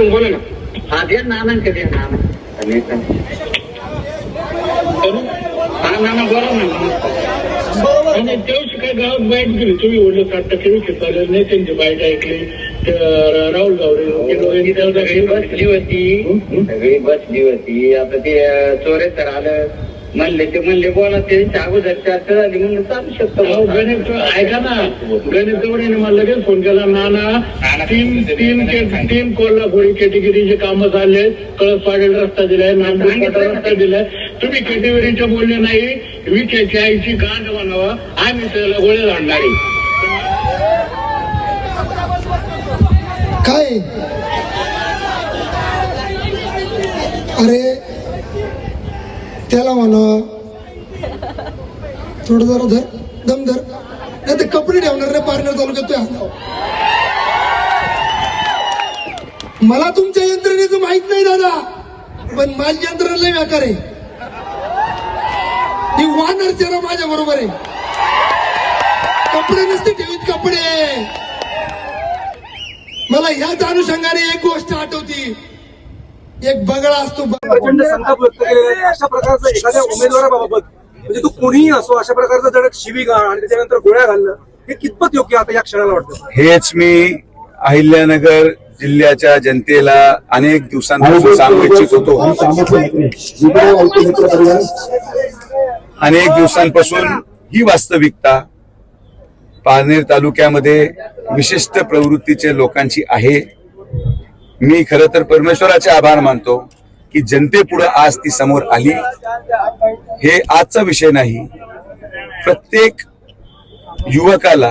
बोला ना हा दे नानांकडे दे नाना. हा ना. आणि तेव्हा काय गावात बाईट गेली तुम्ही ओढलं साठ टक्के विकेट चालले? नेत्यांची बाईट ऐकली. राहुल दोघांनी त्याचा सगळी बसली होती. सगळी बसली होती आता ते चोरे तर आलं. म्हणले ते म्हणले बोला त्यांच्या अगोदर चर्चा झाली म्हणून चालू शकतो गणेश ऐका ना. गणेश जवळने मला लगेच फोन केला नाना तीन तीन तीन कोल्हापुरी कॅटेगरीचे कामं चालले कळस पाडेल रस्ता दिलाय नांदूर रस्ता दिलाय. तुम्ही कॅटेगरीचे बोलले नाही. विखेची आईची गांड म्हणावा. आम्ही त्याला गोळे झाडणारे काय? अरे त्याला म्हणा. थोडं जरा धर दम धर. नाही ते कपडे ठेवणार रे पार्लर तालुक्यात तुझ्या मला तुमच्या यंत्रणेचं माहीत नाही दादा. पण माझी यंत्रणा लय व्याकार आहे. ही वानर चेहरा माझ्या बरोबर आहे. कपडे नसते ठेवीत कपडे. मला ह्याच अनुषंगाने एक गोष्ट आठवती. एक बगळा असतो. प्रचंड संताप व्यक्त केलेला आहे. अशा प्रकारचं एखाद्या उमेदवाराबाबत म्हणजे तो कोणीही असो अशा प्रकारचं जर शिवीगाळ आणि त्याच्यानंतर गोळ्या घालणं हे कितपत योग्य आता या क्षणाला वाटतं? हेच मी अहिल्यानगर जिल्ह्याच्या जनतेला अनेक दिवसांपासून सांगू इच्छित होतो. अनेक दिवसांपासून ही वास्तविकता पारनेर तालुक्यामध्ये विशिष्ट प्रवृत्तीचे लोकांची आहे. मी खरं तर परमेश्वराचे आभार मानतो की जनतेपुढे आज ती समोर आली. हे आजचा विषय नाही. प्रत्येक युवकाला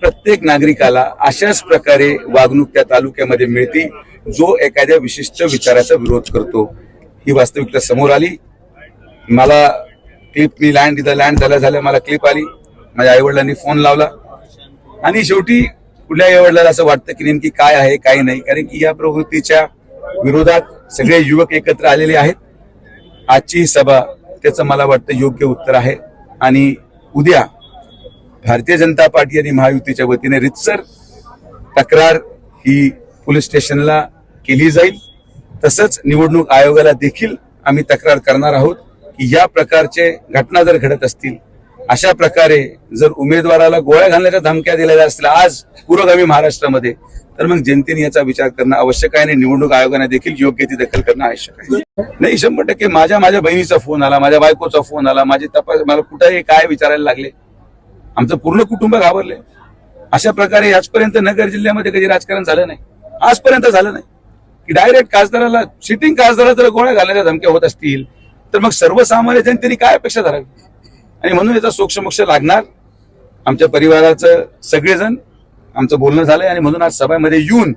प्रत्येक नागरिकाला अशाच प्रकारे वागणूक त्या तालुक्यामध्ये मिळते जो एखाद्या विशिष्ट विचाराचा विरोध करतो. ही वास्तविकता समोर आली. मला क्लिप मी लँड इथं लँड झाल्या झाल्या मला क्लिप आली. माझ्या आईवडिलांनी फोन लावला. आणि शेवटी कुठल्या आईवडिलाला असं वाटतं की नेमकी काय आहे काय नाही. कारण की या प्रवृत्तीच्या विरोधात सगळे युवक एकत्र आलेले आहेत. आजची ही सभा त्याचं मला वाटतं योग्य उत्तर आहे. आणि उद्या भारतीय जनता पार्टी आणि महायुतीच्या वतीने रितसर तक्रार ही पोलीस स्टेशनला केली जाईल. तसंच निवडणूक आयोगाला देखील आम्ही तक्रार करणार आहोत की या प्रकारचे घटना जर घडत असतील अशा प्रकारे जर उमेदवाराला गोळ्या घालण्याच्या धमक्या दिलेल्या असतील आज पुरोगामी महाराष्ट्रामध्ये तर मग जनतेने याचा विचार करणं आवश्यक आहे आणि निवडणूक आयोगाने देखील योग्य ती दखल करणं आवश्यक आहे. नाही शंभर टक्के माझ्या माझ्या बहिणीचा फोन आला माझ्या बायकोचा फोन आला माझी तपास मला कुठे काय विचारायला लागले. आमचं पूर्ण कुटुंब घाबरले. अशा प्रकारे आजपर्यंत नगर जिल्ह्यामध्ये कधी राजकारण झालं नाही. आजपर्यंत झालं नाही. की डायरेक्ट खासदाराला सिटिंग खासदाराला जर गोळ्या घालण्याच्या धमक्या होत असतील तर मग सर्वसामान्य जनतेने काय अपेक्षा धरावी? आणि म्हणून याचा सोक्षमोक्ष लागणार. आमच्या परिवाराचं सगळेजण आमचं बोलणं झालंय आणि म्हणून आज सभेमध्ये येऊन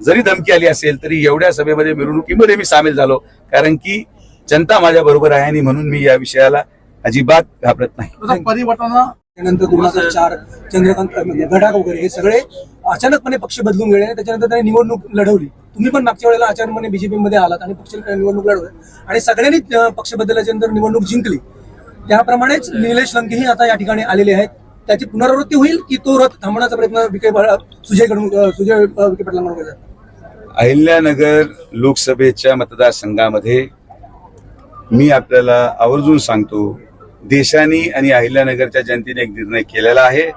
जरी धमकी आली असेल तरी एवढ्या सभेमध्ये मिरवणुकीमध्ये मी सामील झालो. कारण की जनता माझ्या बरोबर आहे आणि म्हणून मी या विषयाला अजिबात घाबरत नाही. परिवर्तन त्यानंतर दोन हजार चार चंद्रकांत म्हणजे घडाक वगैरे हे सगळे अचानकपणे पक्ष बदलून गेले त्याच्यानंतर त्यांनी निवडणूक लढवली. तुम्ही पण मागच्या वेळेला अचानकपणे बीजेपी मध्ये आलात आणि पक्ष निवडणूक लढवली. आणि सगळ्यांनी पक्ष बदलल्याच्या नंतर निवडणूक जिंकली. त्याप्रमाणेच निलेश लंकेही आता या ठिकाणी आलेले आहेत. त्याची पुनरावृत्ती होईल की तो रथ थांबवण्याचा प्रयत्न विखे सुजयकडून सुजय विखे पाटलांकडून अहिल्यानगर लोकसभेच्या मतदारसंघामध्ये मी आपल्याला आवर्जून सांगतो देशाने आणि अहिल्यानगरच्या जनतेने एक निर्णय केलेला आहे.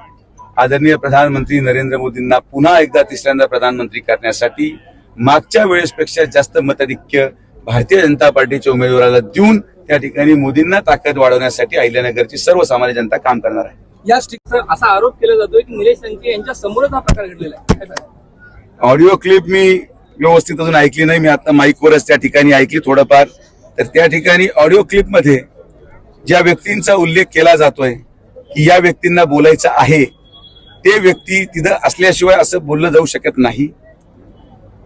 आदरणीय प्रधानमंत्री नरेंद्र मोदींना पुन्हा एकदा तिसऱ्यांदा प्रधानमंत्री करण्यासाठी मागच्या वेळेसपेक्षा जास्त मताधिक्य भारतीय जनता पार्टीच्या उमेदवाराला देऊन त्या ठिकाणी मोदींना ताकद वाढवण्यासाठी अहिल्यानगरची सर्वसामान्य जनता काम करणार आहे. याच ठिकाणी असा आरोप केला जातोय की निलेश लंके यांच्या समोरच हा प्रकार घडलेला आहे? ऑडिओ क्लिप मी व्यवस्थित अजून ऐकली नाही. मी आता माईकवरच त्या ठिकाणी ऐकली थोडंफार. तर त्या ठिकाणी ऑडिओ क्लिपमध्ये ज्या व्यक्तींचा उल्लेख केला जातोय की या व्यक्तींना बोलायचं आहे ते व्यक्ती तिथं असल्याशिवाय असं बोललं जाऊ शकत नाही.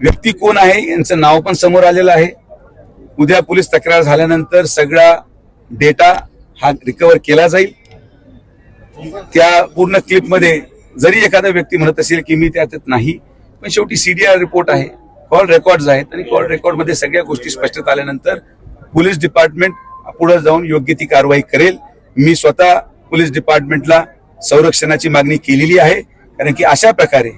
व्यक्ती कोण आहे? यांचं नाव पण समोर आलेलं आहे. उद्या पोलीस तक्रार झाल्यानंतर सगळा डेटा हा रिकवर केला जाईल. त्या पूर्ण क्लिपमध्ये जरी एखादा व्यक्ती म्हणत असेल की मी त्यात नाही पण शेवटी सीडीआर रिपोर्ट आहे. कॉल रेकॉर्ड आहेत आणि कॉल रेकॉर्डमध्ये सगळ्या गोष्टी स्पष्ट आल्यानंतर पोलीस डिपार्टमेंट पुढे जाऊन योग्य ती कारवाई करेल. मी स्वतः पोलीस डिपार्टमेंटला संरक्षणाची मागणी केलेली आहे. कारण की अशा प्रकारे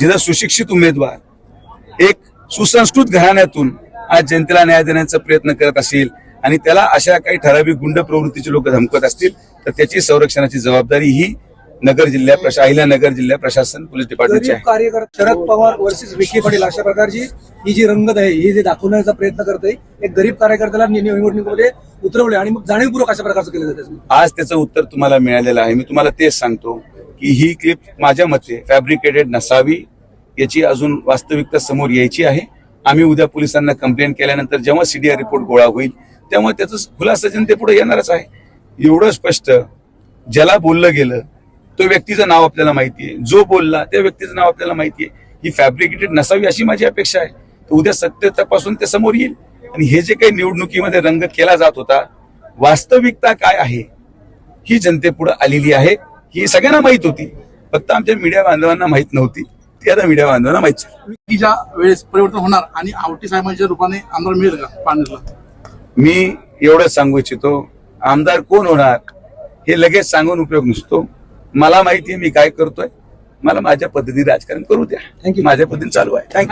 जिथं सुशिक्षित उमेदवार एक सुसंस्कृत घराण्यातून आज जनतेला न्याय देण्याचा प्रयत्न करत असेल आणि त्याला अशा काही ठराविक गुंड प्रवृत्तीचे लोक धमकत असतील तर त्याची संरक्षणाची जबाबदारी ही नगर जिल्हा प्रशा अहिल्यानगर जिल्हा प्रशासन पोलीस डिपार्टमेंटची आहे. कार्यकर्ता शरद पवार वर्सेस विखे पाटील अशा प्रकारची ही जी रंगत आहे ही जे दाखवण्याचा प्रयत्न करते एक गरीब कार्यकर्त्याला निवडणुकीमध्ये उतरवले आणि मग जाणीवपूर्वक अशा प्रकारचं केलं जातं आज त्याचं उत्तर तुम्हाला मिळालेलं आहे. मी तुम्हाला तेच सांगतो की ही क्लिप माझ्या मते फॅब्रिकेटेड नसावी याची अजून वास्तविकता समोर यायची आहे. आम्ही उद्या पोलिसांना कंप्लेंट केल्यानंतर जेव्हा सीडीआर रिपोर्ट गोळा होईल तेव्हा त्याचं खुलासा जनतेपुढे येणारच आहे. एवढं स्पष्ट ज्याला बोललं गेलं तो व्यक्तीचं नाव आपल्याला माहिती आहे. जो बोलला त्या व्यक्तीचं नाव आपल्याला माहिती आहे. ही फॅब्रिकेटेड नसावी अशी माझी अपेक्षा आहे. तर उद्या सत्य तपासून ते समोर येईल. आणि हे जे काही निवडणुकीमध्ये रंग केला जात होता वास्तविकता काय आहे ही जनतेपुढे आलेली आहे. ही सगळ्यांना माहीत होती. फक्त आमच्या मीडिया बांधवांना माहीत नव्हती. ती आता मीडिया बांधवांना माहीत वेळेस परिवर्तन होणार आणि आवटी साहेबांच्या रूपाने आमदार मिळेल का पारनेरला मी एवढंच सांगू इच्छितो आमदार कोण होणार हे लगेच सांगून उपयोग नसतो. मला माहिती आहे मी काय करतोय. मला माझ्या पद्धतीने राजकारण करू द्या. माझ्या पद्धतीने चालू आहे. थँक्यू